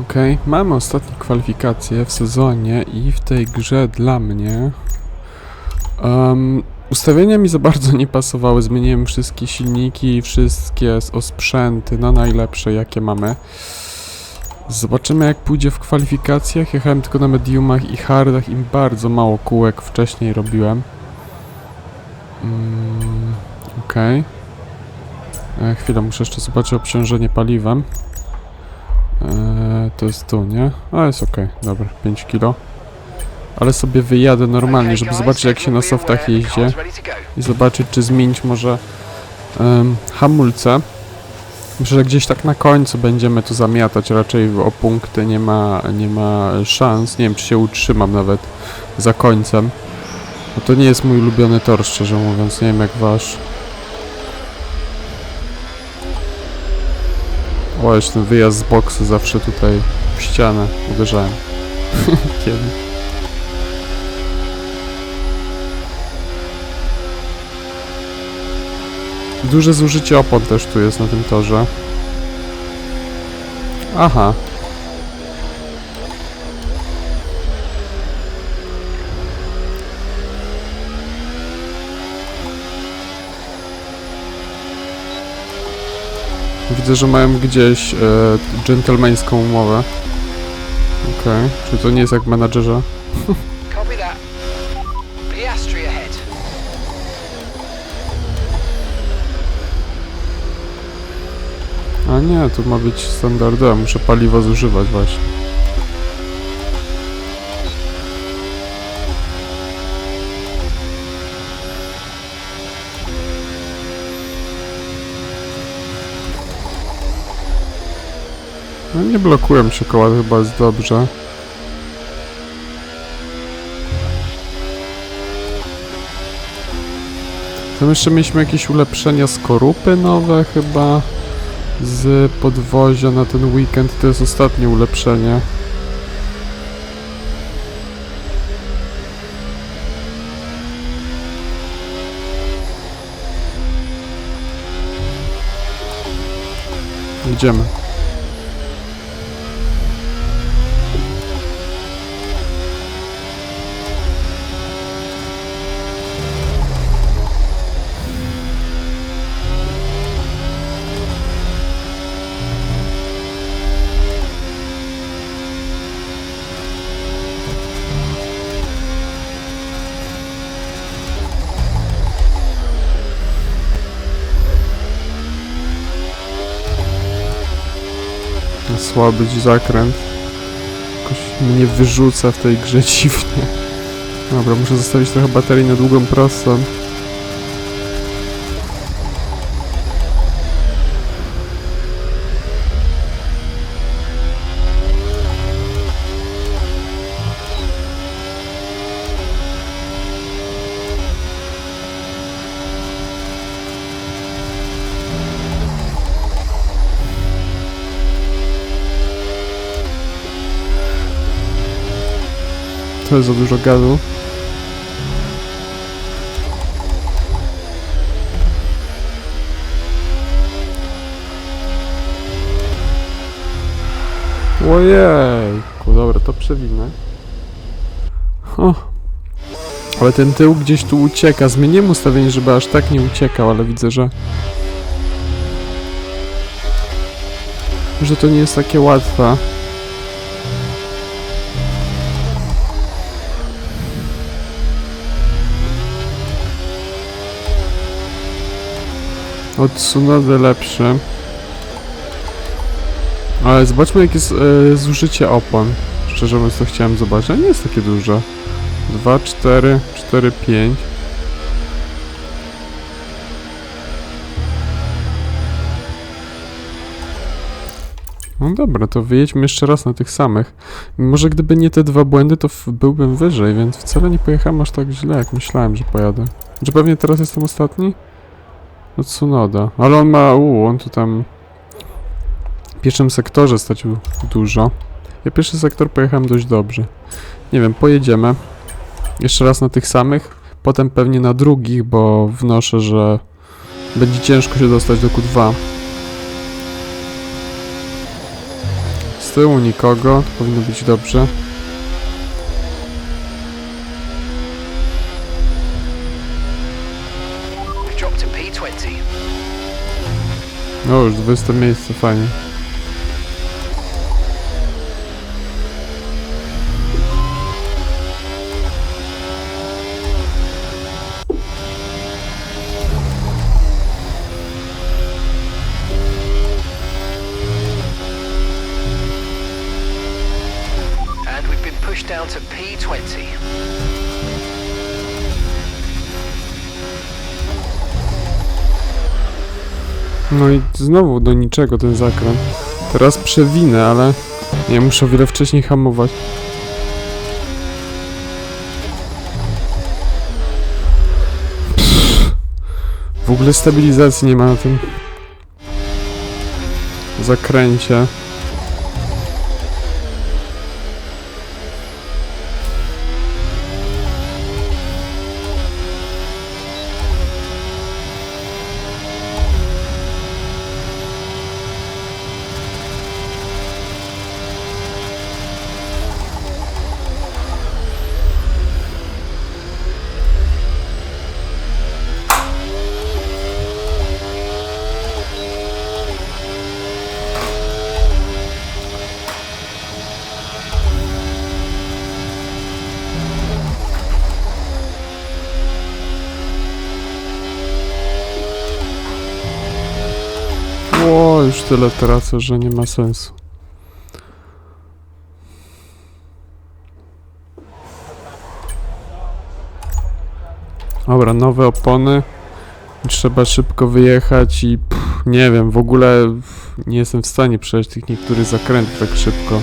Okej, mamy ostatnie kwalifikacje w sezonie i w tej grze dla mnie. Um, ustawienia mi za bardzo nie pasowały. Zmieniłem wszystkie silniki wszystkie osprzęty na najlepsze, jakie mamy. Zobaczymy, jak pójdzie w kwalifikacjach. Jechałem tylko na mediumach i hardach i bardzo mało kółek wcześniej robiłem. Mm, Okej. E, Chwilę, muszę jeszcze zobaczyć obciążenie paliwem. Eee, to jest tu, nie? A, jest okej, dobra, 5 kilo. Ale sobie wyjadę normalnie, żeby zobaczyć jak się na softach jeździ i zobaczyć czy zmienić może em, hamulce. Myślę, że gdzieś tak na końcu będziemy tu zamiatać, raczej o punkty nie ma, nie ma szans. Nie wiem czy się utrzymam nawet za końcem. Bo to nie jest mój ulubiony tor, szczerze mówiąc, nie wiem jak wasz. Jeszcze ten wyjazd z boksu zawsze tutaj w ścianę uderzałem. Kiedy? Duże zużycie opon też tu jest na tym torze. Aha. Widzę, że mają gdzieś e, dżentelmeńską umowę. Okej, czy to nie jest jak ahead. A nie, tu ma być standardowe, muszę paliwo zużywać właśnie. No nie blokują koła, chyba jest dobrze. Tam jeszcze mieliśmy jakieś ulepszenia skorupy nowe chyba z podwozia na ten weekend. To jest ostatnie ulepszenie. Idziemy. Słaby zakręt. Jakoś mnie wyrzuca w tej grze dziwnie. Dobra, muszę zostawić trochę baterii na długą prostą. To jest za dużo gazu. Ojejku, dobra, to przewinę. O. Ale ten tył gdzieś tu ucieka. Zmieniłem ustawienie, żeby aż tak nie uciekał, ale widzę, że... Że to nie jest takie łatwe. Od Tsunody lepszy. Ale zobaczmy jakie jest zużycie opon. Szczerze mówiąc to chciałem zobaczyć, a nie jest takie duże. 2, 4, 4, 5. No dobra, to wyjedźmy jeszcze raz na tych samych. Może gdyby nie te dwa błędy, to byłbym wyżej, więc wcale nie pojechałem aż tak źle, jak myślałem, że pojadę. Czy pewnie teraz jestem ostatni? No Tsunoda. Ale on ma, u, on tu tam w pierwszym sektorze stracił dużo. Ja pierwszy sektor pojechałem dość dobrze. Nie wiem, pojedziemy. Jeszcze raz na tych samych. Potem pewnie na drugich, bo wnoszę, że będzie ciężko się dostać do Q2. tyłu nikogo, to powinno być dobrze. No już 20 miejsce, fajnie. And we've been pushed down to P20. No i znowu do niczego ten zakręt. Teraz przewinę, ale nie muszę o wiele wcześniej hamować. Pff. W ogóle stabilizacji nie ma na tym zakręcie. Już tyle tracę, że nie ma sensu. Dobra, nowe opony. Trzeba szybko wyjechać i pff, nie wiem, w ogóle nie jestem w stanie przejść tych niektórych zakrętów tak szybko.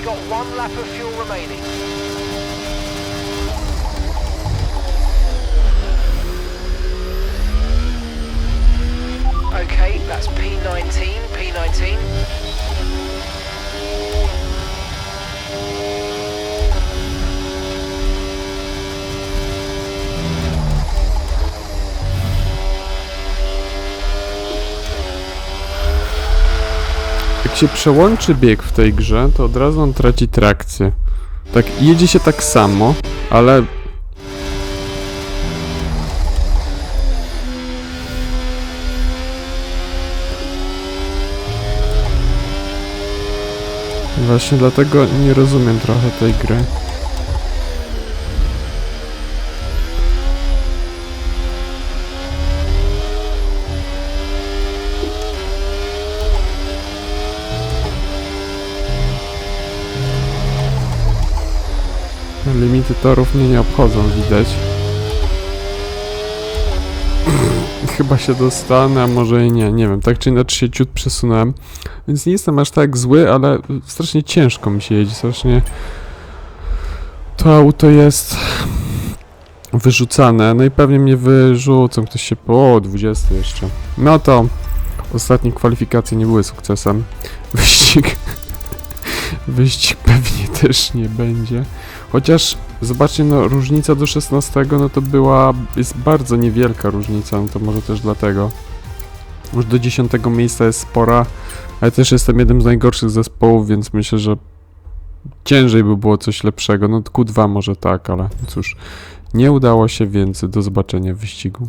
Only got one lap of fuel remaining. Okay, that's P19, P19. Jak się przełączy bieg w tej grze, to od razu on traci trakcję. Tak, jedzie się tak samo, ale... Właśnie dlatego nie rozumiem trochę tej gry. Limity torów mnie nie obchodzą, widać. Chyba się dostanę, a może i nie, nie wiem. Tak czy inaczej się ciut przesunąłem. Więc nie jestem aż tak zły, ale strasznie ciężko mi się jedzie, strasznie... To auto jest wyrzucane. No i pewnie mnie wyrzucą, ktoś się... O, 20 jeszcze. No to ostatnie kwalifikacje nie były sukcesem. Wyścig... Wyścig pewnie też nie będzie. Chociaż zobaczcie, no różnica do 16 no to była, jest bardzo niewielka różnica, no to może też dlatego. Już do 10 miejsca jest spora, ale też jestem jednym z najgorszych zespołów, więc myślę, że ciężej by było coś lepszego. No Q2 może tak, ale cóż, nie udało się, więc do zobaczenia w wyścigu.